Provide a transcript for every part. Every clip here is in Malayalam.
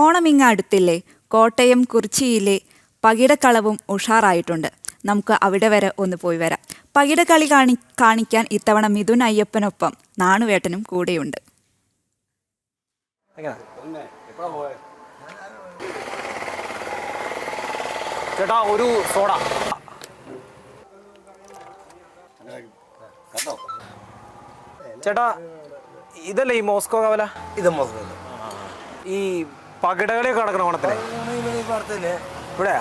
ഓണം ഇങ്ങ് അടുത്തില്ലേ കോട്ടയം കുറിച്ചിയിലെ പകിടക്കളവും ഉഷാറായിട്ടുണ്ട്. നമുക്ക് അവിടെ വരെ ഒന്ന് പോയി വരാം. പകിടക്കളി കാണി കാണിക്കാൻ ഇത്തവണ മിഥുൻ അയ്യപ്പനൊപ്പം നാണുവേട്ടനും കൂടെയുണ്ട്. ചേട്ടാ ഒരു സോഡ. ചേട്ടാ ഇതല്ലേ ഈ മോസ്കോ കവല? ഇത് മോസ്കോ ഈ പകിടകളിയൊക്കെ നടക്കണ ഓണത്തിന്. ഇവിടെ?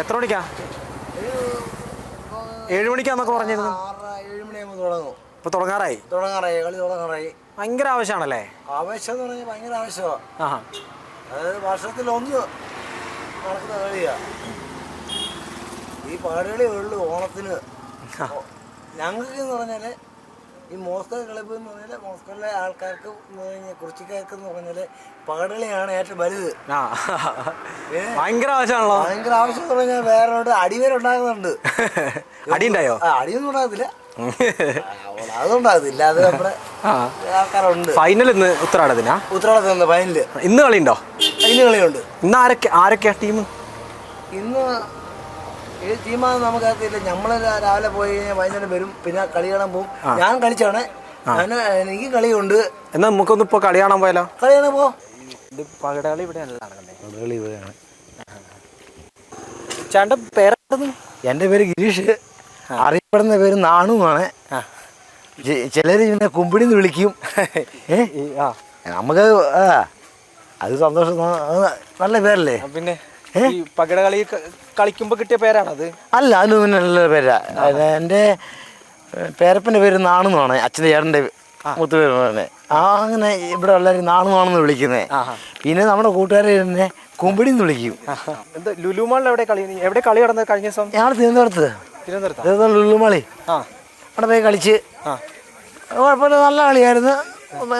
എത്ര മണിക്കാ? ഏഴ് മണിക്കാന്നൊക്കെ പറഞ്ഞിരുന്നു. ഇപ്പൊ തുടങ്ങാറായി. തുടങ്ങാറായി കളി തുടങ്ങാറായി. ഭയങ്കര ആവശ്യമാണല്ലേ? ആവശ്യം എന്ന് പറഞ്ഞാൽ ഭയങ്കര അതായത് വർഷത്തിൽ ഒന്ന് നടക്കുന്ന കളിയാ. ഈ പാടുകളേ ഉള്ളൂ ഓണത്തിന്. ഞങ്ങൾക്ക് എന്ന് പറഞ്ഞാൽ ഈ മോസ്കോ ക്ലബ് എന്ന് പറഞ്ഞാൽ മോസ്കോയിലെ ആൾക്കാർക്ക് കുറിച്ചിക്കാർക്ക് എന്ന് പറഞ്ഞാൽ പകടളിയാണ് ഏറ്റവും വലുത്. ഭയങ്കര ആവശ്യമാണല്ലോ. ഭയങ്കര ആവശ്യം എന്ന് പറഞ്ഞാൽ വേറെ അടിവേരുണ്ടാകുന്നുണ്ട്. അടിയുണ്ടായോ? ആ അടിയൊന്നും ഉണ്ടാകത്തില്ല. ഫൈനൽ ഇന്ന് ഫൈനൽ ഇന്ന് കളിയുണ്ടോ? അതിന് കളിയുണ്ട്. ഇന്ന് ആരൊക്കെ ആരൊക്കെയാ ടീം ഇന്ന് ഏത് ടീമാണെന്ന് നമുക്കറിയത്തില്ല നമ്മൾ രാവിലെ പോയി കഴിഞ്ഞാൽ വൈകുന്നേരം വരും. പിന്നെ കളി കാണാൻ പോകും. ഞാൻ കളിച്ചാണ്. ഞാൻ എനിക്ക് കളിയുണ്ട്. എന്നാ നമുക്കൊന്നും ഇപ്പൊ കളി കാണാൻ പോയാലോ? കളി കാണാൻ പോ. ഇത് പകിടകളി ഇവിടെയല്ല നടക്കുന്നത്. കളി ഇവിടെയാണ്. ചേട്ടന്റെ എന്റെ പേര് ഗിരീഷ്. അറിയപ്പെടുന്ന പേര് നാണു ചിലർ ചിലര് കുമ്പിടിന്ന് വിളിക്കും. ഏ? വിളിക്കും നമുക്ക് അത് സന്തോഷം നല്ല പേരല്ലേ? പിന്നെ? ഈ പകിട കളി കളിക്കുമ്പോ കിട്ടിയ പേരാണത് അല്ല അത് നല്ല പേരാ. എന്റെ എന്റെ പേരപ്പന്റെ പേര് നാണെന്നാണ് അച്ഛന്റെ ചേട്ടന്റെ മുത്തു പേര് പറഞ്ഞത് ആ അങ്ങനെ ഇവിടെ എല്ലാവരും നാണെന്നാണെന്ന് വിളിക്കുന്നത് ആഹാ. പിന്നെ നമ്മുടെ കൂട്ടുകാരെ തന്നെ കുമ്പിടി എന്ന് വിളിക്കും. എന്താ ലുലുമാളിൽ എവിടെ കളി എവിടെ കളി നടന്നത് കഴിഞ്ഞ ദിവസം? ഞങ്ങൾ തിരുവനന്തപുരത്ത്. തിരുവനന്തപുരത്ത്? ലുലുമാളി. അവിടെ പോയി കളിച്ച്. കുഴപ്പമില്ല നല്ല കളിയായിരുന്നു.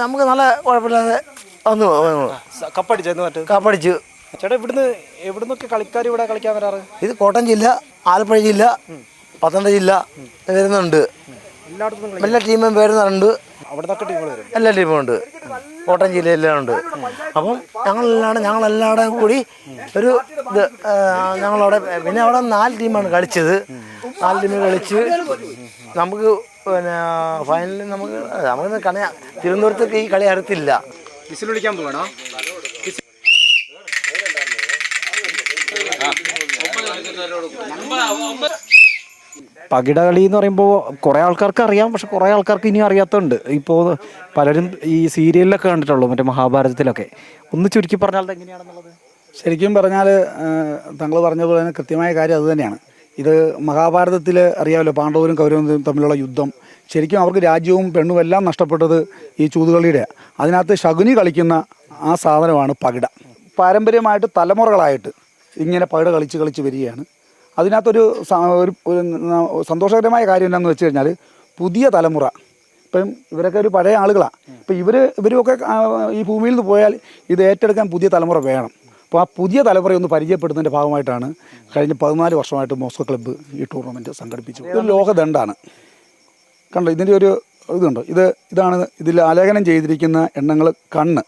നമുക്ക് നല്ല കുഴപ്പമില്ലാതെ വന്നു കപ്പടിച്ചു കപ്പടിച്ചു. ചേട്ടാ ഇവിടുന്ന് എവിടുന്നൊക്കെ കളിക്കാർ ഇവിടെ കളിക്കാൻ വരാറ്? ഇത് കോട്ടയം ജില്ല ആലപ്പുഴ ജില്ല പത്തനംതിട്ട ജില്ല വരുന്നുണ്ട്. എല്ലായിടത്തും എല്ലാ ടീമും വരുന്നുണ്ട്. അവിടുന്നൊക്കെ ടീമുകൾ വരും. എല്ലാ ടീമും ഉണ്ട്. കോട്ടയം ജില്ലയിലെല്ലാം ഉണ്ട്. അപ്പം ഞങ്ങളെല്ലാം ഞങ്ങളെല്ലാടെ കൂടി ഒരു ഇത് ഞങ്ങളവിടെ പിന്നെ അവിടെ നാല് ടീമാണ് കളിച്ചത്. നാല് ടീം കളിച്ച് നമുക്ക് പിന്നെ ഫൈനലിൽ നമുക്ക് നമുക്ക് കളി തിരുവനന്തപുരത്തേക്ക് ഈ കളി അറിയത്തില്ല വിസിൽ വിളിക്കാൻ പോകണോ പകിട കളി എന്ന് പറയുമ്പോൾ കുറേ ആൾക്കാർക്ക് അറിയാം പക്ഷെ കുറേ ആൾക്കാർക്ക് ഇനി അറിയാത്തതുണ്ട് ഇപ്പോൾ പലരും ഈ സീരിയലിലൊക്കെ കണ്ടിട്ടുള്ളൂ മറ്റേ മഹാഭാരതത്തിലൊക്കെ. ഒന്ന് ചുരുക്കി പറഞ്ഞാൽ എങ്ങനെയാണെന്നുള്ളത് ശരിക്കും പറഞ്ഞാൽ താങ്കൾ പറഞ്ഞതുപോലെ തന്നെ കൃത്യമായ കാര്യം അതുതന്നെയാണ് ഇത് മഹാഭാരതത്തിൽ അറിയാമല്ലോ പാണ്ഡവരും കൗരവരും തമ്മിലുള്ള യുദ്ധം. ശരിക്കും അവർക്ക് രാജ്യവും പെണ്ണും എല്ലാം നഷ്ടപ്പെട്ടത് ഈ ചൂതുകളിയുടെ. അതിനകത്ത് ശകുനി കളിക്കുന്ന ആ സാധനമാണ് പകിട. പാരമ്പര്യമായിട്ട് തലമുറകളായിട്ട് ഇങ്ങനെ പകിട കളിച്ച് കളിച്ച് വരികയാണ്. അതിനകത്തൊരു ഒരു സന്തോഷകരമായ കാര്യം എന്താണെന്ന് വെച്ച് കഴിഞ്ഞാൽ പുതിയ തലമുറ. ഇപ്പം ഇവരൊക്കെ ഒരു പഴയ ആളുകളാണ് ഇപ്പം ഇവർ ഇവരുമൊക്കെ ഈ ഭൂമിയിൽ നിന്ന് പോയാൽ ഇത് ഏറ്റെടുക്കാൻ പുതിയ തലമുറ വേണം. അപ്പോൾ ആ പുതിയ തലമുറയെ ഒന്ന് പരിചയപ്പെടുന്നതിന്റെ ഭാഗമായിട്ടാണ് കഴിഞ്ഞ പതിനാല് വർഷമായിട്ട് മോസ്കോ ക്ലബ്ബ് ഈ ടൂർണമെന്റ് സംഘടിപ്പിച്ചു. ഇതൊരു ലോകദണ്ഡാണ്. കണ്ടോ? ഇതിന്റെ ഒരു ഇതുണ്ടോ? ഇത് ഇതാണ് ഇതിൽ ആലേഖനം ചെയ്തിരിക്കുന്ന എണ്ണങ്ങൾ കണ്ണ്.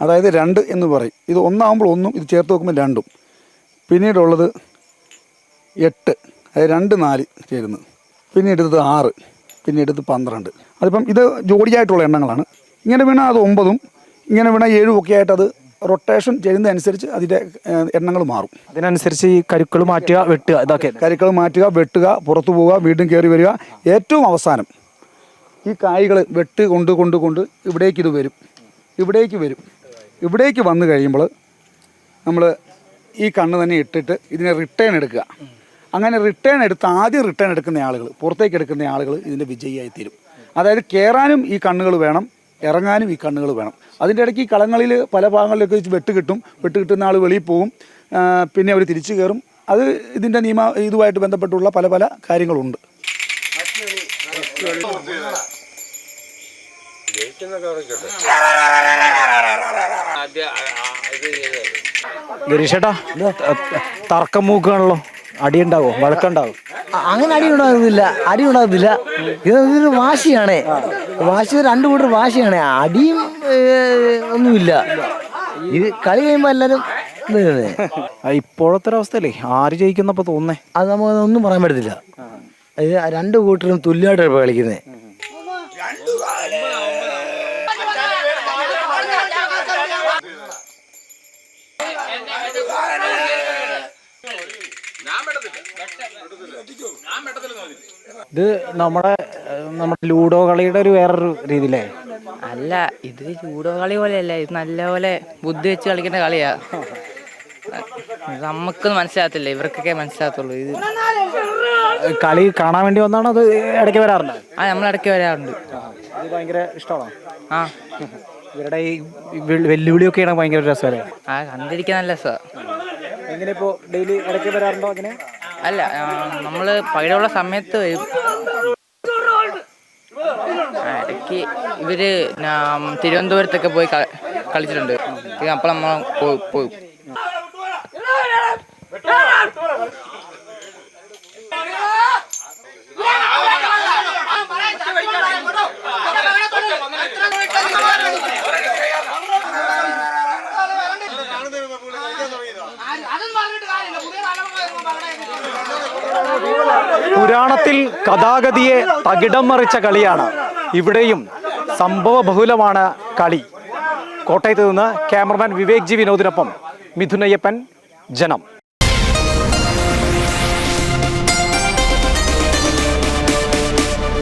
അതായത് രണ്ട് എന്ന് പറയും. ഇത് ഒന്നാകുമ്പോൾ ഒന്നും ഇത് ചേർത്ത് നോക്കുമ്പോൾ രണ്ടും. പിന്നീടുള്ളത് എട്ട് അതായത് രണ്ട് നാല് ചേരുന്നത്. പിന്നെ എടുത്തത് ആറ് പിന്നെ എടുത്ത് പന്ത്രണ്ട്. അതിപ്പം ഇത് ജോഡിയായിട്ടുള്ള എണ്ണങ്ങളാണ്. ഇങ്ങനെ വീണാൽ അത് ഒമ്പതും ഇങ്ങനെ വീണാൽ ഏഴും ഒക്കെ ആയിട്ട് അത് റൊട്ടേഷൻ ചെയ്യുന്നതനുസരിച്ച് അതിന്റെ എണ്ണങ്ങൾ മാറും. അതിനനുസരിച്ച് ഈ കരുക്കൾ മാറ്റുക വെട്ടുക ഇതൊക്കെ. കരുക്കൾ മാറ്റുക വെട്ടുക പുറത്തു പോവുക വീണ്ടും കയറി വരിക. ഏറ്റവും അവസാനം ഈ കായ്കൾ വെട്ട് കൊണ്ട് കൊണ്ട് കൊണ്ട് ഇവിടേക്ക് ഇത് വരും. ഇവിടേക്ക് വരും. ഇവിടേക്ക് വന്നു കഴിയുമ്പോൾ നമ്മൾ ഈ കണ്ണ് തന്നെ ഇട്ടിട്ട് ഇതിനെ റിട്ടേൺ എടുക്കുക. അങ്ങനെ റിട്ടേൺ എടുത്ത് ആദ്യം റിട്ടേൺ എടുക്കുന്ന ആളുകൾ പുറത്തേക്ക് എടുക്കുന്ന ആളുകൾ ഇതിന്റെ വിജയിയായി തീരും. അതായത് കയറാനും ഈ കണ്ണുകൾ വേണം ഇറങ്ങാനും ഈ കണ്ണുകൾ വേണം. അതിന്റെ ഇടയ്ക്ക് ഈ കളങ്ങളിൽ പല ഭാഗങ്ങളിലൊക്കെ വെച്ച് വെട്ട് കിട്ടും. വെട്ട് കിട്ടുന്ന ആൾ വെളിയിൽ പോവും പിന്നെ അവർ തിരിച്ചു കയറും. അത് ഇതിന്റെ നിയമ ഇതുമായിട്ട് ബന്ധപ്പെട്ടുള്ള പല പല കാര്യങ്ങളുണ്ട്. ഗിരീഷേട്ടാ തർക്കം മൂക്കുകയാണല്ലോ അടിയുണ്ടാവോ? വഴക്കുണ്ടാവും? അങ്ങനെ അടി ഉണ്ടാകുന്നില്ല അടി ഉണ്ടാകുന്നില്ല ഇത് ഇതൊരു വാശിയാണ്. വാശി രണ്ടു കൂട്ടർ വാശിയാണ്. അടിയും ഒന്നുമില്ല. ഇത് കളി കഴിയുമ്പോൾ എല്ലാവരും ഇത് ഇപ്പോഴത്തെ ഒരു അവസ്ഥയല്ലേ? ആര് ജയിക്കുന്നപ്പോ തോന്നേ അത് നമുക്ക് ഒന്നും പറയാൻ പറ്റത്തില്ല. ഇത് രണ്ട് കൂട്ടരും തുല്യമായിട്ടാണ് ഇപ്പോൾ കളിക്കുന്നത്. ഇത് നമ്മുടെ നമ്മുടെ ലൂഡോ കളിയുടെ ഒരു വേറൊരു രീതിയിലേ? അല്ല ഇത് ലൂഡോ കളി പോലെയല്ല. ഇത് നല്ലപോലെ ബുദ്ധി വെച്ച് കളിക്കുന്ന കളിയാ. നമുക്ക് മനസ്സിലാകത്തില്ല ഇവർക്കൊക്കെ മനസ്സിലാകത്തുള്ളൂ. ഇത് കളി കാണാൻ വേണ്ടി വന്നാണോ അത് ഇടയ്ക്ക് വരാറുണ്ട്? ആ നമ്മൾ ഇടയ്ക്ക് വരാറുണ്ട്. ഇത് ഭയങ്കര ഇഷ്ടമാണോ? ആ. ഇവരുടെ ഈ വെല്ലുവിളിയൊക്കെയാണ് ഭയങ്കര രസമല്ലേ? ആ കണ്ടിരിക്കാൻ നല്ല രസമാണ് ഡെയിലി വരാറുണ്ടോ അങ്ങനെ അല്ല നമ്മൾ പകരമുള്ള സമയത്ത് ഇടയ്ക്ക് ഇവർ തിരുവനന്തപുരത്തൊക്കെ പോയി കളിച്ചിട്ടുണ്ട്. അപ്പോൾ നമ്മൾ പോയി പുരാണത്തിൽ കഥാഗതിയെ തകിടം മറിച്ച കളിയാണ്. ഇവിടെയും സംഭവ ബഹുലമാണ് കളി. കോട്ടയത്ത് നിന്ന് ക്യാമറമാൻ വിവേക് ജി വിനോദിനൊപ്പം മിഥുനയ്യപ്പൻ ജനം.